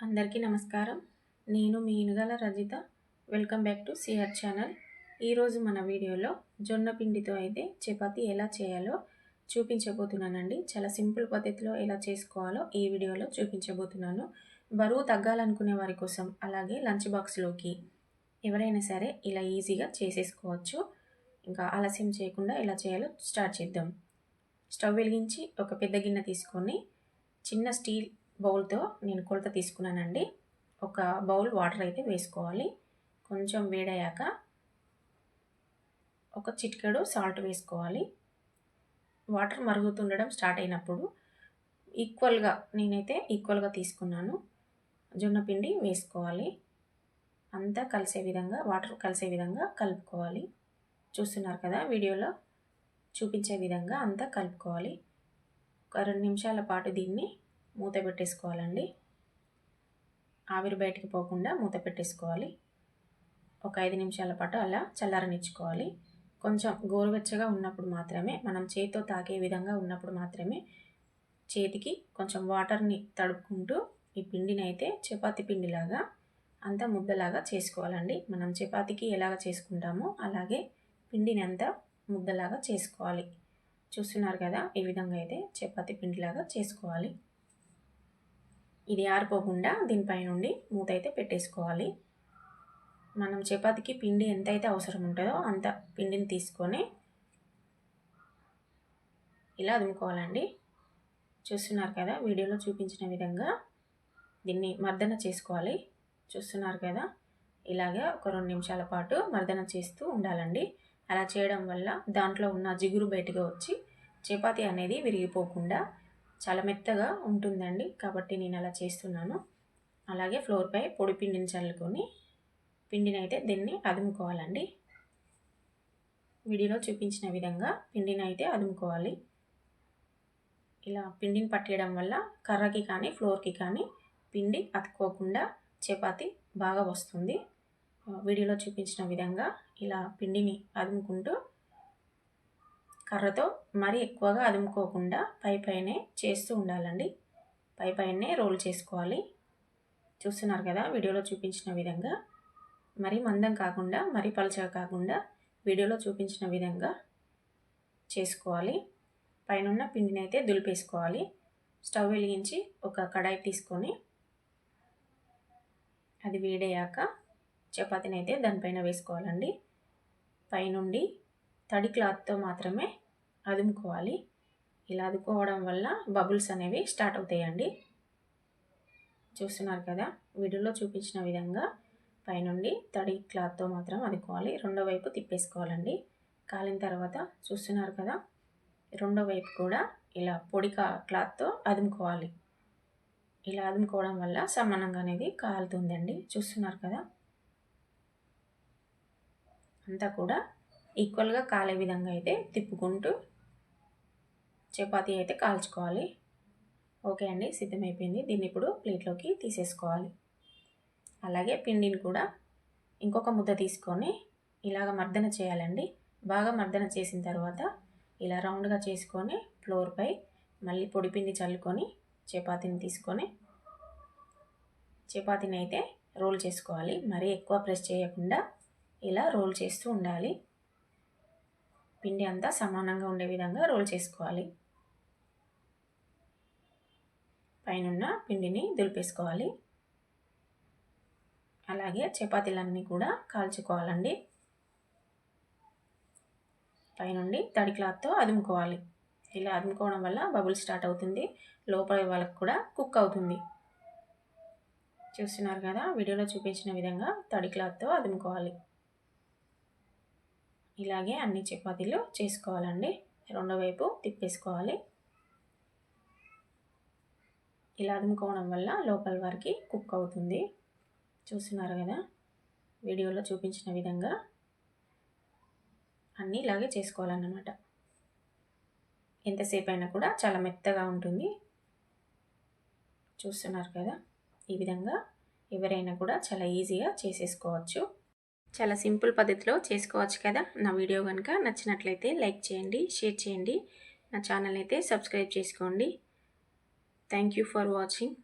అందరికీ నమస్కారం. నేను మీ Inugala Rajitha. Welcome back to CR channel. ఈరోజు మన వీడియోలో జొన్న పిండితో అయితే చపాతీ ఎలా చేయాలో చూపించబోతున్నానండి. చాలా సింపుల్ పద్ధతిలో ఎలా చేసుకోవాలో ఈ వీడియోలో చూపించబోతున్నాను. బరువు తగ్గాలనుకునే వారి కోసం అలాగే లంచ్ బాక్స్లోకి ఎవరైనా సరే ఇలా ఈజీగా చేసేసుకోవచ్చు. ఇంకా ఆలస్యం చేయకుండా ఎలా చేయాలో స్టార్ట్ చేద్దాం. స్టవ్ వెలిగించి ఒక పెద్ద గిన్నె తీసుకొని చిన్న స్టీల్ బౌల్తో నేను కొలత తీసుకున్నానండి. ఒక బౌల్ వాటర్ అయితే వేసుకోవాలి. కొంచెం వేడయ్యాక ఒక చిటికెడు సాల్ట్ వేసుకోవాలి. వాటర్ మరుగుతుండడం స్టార్ట్ అయినప్పుడు ఈక్వల్గా నేనైతే ఈక్వల్గా తీసుకున్నాను. జొన్న పిండి వేసుకోవాలి. అంతా కలిసే విధంగా వాటర్ కలిసే విధంగా కలుపుకోవాలి. చూస్తున్నారు కదా వీడియోలో? చూపించే విధంగా అంతా కలుపుకోవాలి. ఒక రెండు నిమిషాల పాటు దీన్ని మూత పెట్టేసుకోవాలండి. ఆవిరి బయటికి పోకుండా మూత పెట్టేసుకోవాలి. ఒక ఐదు నిమిషాల పాటు అలా చల్లారనిచ్చుకోవాలి. కొంచెం గోరువెచ్చగా ఉన్నప్పుడు మాత్రమే మనం చేతితో తాకే విధంగా ఉన్నప్పుడు మాత్రమే చేతికి కొంచెం వాటర్ని తడుపుకుంటూ ఈ పిండిని అయితే చపాతి పిండిలాగా అంతా ముద్దలాగా చేసుకోవాలండి. మనం చపాతీకి ఎలాగ చేసుకుంటామో అలాగే పిండిని అంతా ముద్దలాగా చేసుకోవాలి. చూస్తున్నారు కదా ఈ విధంగా అయితే చపాతి పిండిలాగా చేసుకోవాలి. ఇది ఆరిపోకుండా దీనిపై నుండి మూత అయితే పెట్టేసుకోవాలి. మనం చపాతీకి పిండి ఎంత అయితే అవసరం ఉంటుందో అంత పిండిని తీసుకొని ఇలా అదుముకోవాలండి చూస్తున్నారు కదా వీడియోలో చూపించిన విధంగా దీన్ని మర్దన చేసుకోవాలి. చూస్తున్నారు కదా ఇలాగే ఒక రెండు నిమిషాల పాటు మర్దన చేస్తూ ఉండాలండి. అలా చేయడం వల్ల దాంట్లో ఉన్న జిగురు బయటగా వచ్చి చపాతీ అనేది విరిగిపోకుండా చాలా మెత్తగా ఉంటుందండి. కాబట్టి నేను అలా చేస్తున్నాను. అలాగే ఫ్లోర్పై పొడి పిండిని చల్లుకొని పిండిని అయితే దీన్ని అదుముకోవాలండి. వీడియోలో చూపించిన విధంగా పిండిని అయితే అదుముకోవాలి. ఇలా పిండిని పట్టేయడం వల్ల కర్రకి కానీ ఫ్లోర్కి కానీ పిండి అతుక్కోకుండా చపాతి బాగా వస్తుంది. వీడియోలో చూపించిన విధంగా ఇలా పిండిని అదుముకుంటూ కర్రతో మరీ ఎక్కువగా అదుముకోకుండా పై పైనే చేస్తూ ఉండాలండి. పై పైనే రోల్ చేసుకోవాలి. చూస్తున్నారు కదా వీడియోలో చూపించిన విధంగా. మరీ మందం కాకుండా మరీ పలచగా కాకుండా వీడియోలో చూపించిన విధంగా చేసుకోవాలి. పైన పిండిని అయితే దులిపేసుకోవాలి. స్టవ్ వెలిగించి ఒక కడాయి తీసుకొని అది వేడయ్యాక చపాతీని అయితే దానిపైన వేసుకోవాలండి. పైనుండి తడి క్లాత్తో మాత్రమే అదుముకోవాలి. ఇలా అదుకోవడం వల్ల బబుల్స్ అనేవి స్టార్ట్ అవుతాయండి. చూస్తున్నారు కదా వీడియోలో చూపించిన విధంగా పైనుండి తడి క్లాత్తో మాత్రం అదుకోవాలి రెండో వైపు తిప్పేసుకోవాలండి. కాలిన తర్వాత చూస్తున్నారు కదా రెండో వైపు కూడా ఇలా పొడి క్లాత్తో అదుముకోవాలి. ఇలా అదుముకోవడం వల్ల సమానంగా అనేది కాలుతుందండి. చూస్తున్నారు కదా అంతా కూడా ఈక్వల్గా కాలే విధంగా అయితే తిప్పుకుంటూ చపాతీ అయితే కాల్చుకోవాలి. ఓకే అండి సిద్ధమైపోయింది. దీన్ని ఇప్పుడు ప్లేట్లోకి తీసేసుకోవాలి. అలాగే పిండిని కూడా ఇంకొక ముద్ద తీసుకొని ఇలాగ మర్దన చేయాలండి. బాగా మర్దన చేసిన తర్వాత ఇలా రౌండ్గా చేసుకొని ఫ్లోర్పై మళ్ళీ పొడి పిండి చల్లుకొని చపాతీని తీసుకొని చపాతీని అయితే రోల్ చేసుకోవాలి. మరీ ఎక్కువ ప్రెస్ చేయకుండా ఇలా రోల్ చేస్తూ ఉండాలి. పిండి అంతా సమానంగా ఉండే విధంగా రోల్ చేసుకోవాలి. పైనున్న పిండిని దులిపేసుకోవాలి. అలాగే చపాతీలన్నీ కూడా కాల్చుకోవాలండి. పైనుండి తడి క్లాత్తో అదుముకోవాలి. ఇలా అదుముకోవడం వల్ల బబుల్ స్టార్ట్ అవుతుంది. లోపల వాళ్ళకి కూడా కుక్ అవుతుంది. చూస్తున్నారు కదా వీడియోలో చూపించిన విధంగా తడి క్లాత్తో అదుముకోవాలి. ఇలాగే అన్ని చపాతీలు చేసుకోవాలండి. రెండో వైపు తిప్పేసుకోవాలి. ఇలా అదుముకోవడం వల్ల లోపల వారికి కుక్ అవుతుంది. చూస్తున్నారు కదా? వీడియోలో చూపించిన విధంగా అన్నీ ఇలాగే చేసుకోవాలన్నమాట. ఎంతసేపు అయినా కూడా చాలా మెత్తగా ఉంటుంది. చూస్తున్నారు కదా? ఈ విధంగా ఎవరైనా కూడా చాలా ఈజీగా చేసేసుకోవచ్చు. చాలా సింపుల్ పద్ధతిలో చేసుకోవచ్చు కదా. నా వీడియో కనుక నచ్చినట్లయితే లైక్ చేయండి షేర్ చేయండి. నా ఛానల్ అయితే సబ్స్క్రైబ్ చేసుకోండి. Thank you for watching.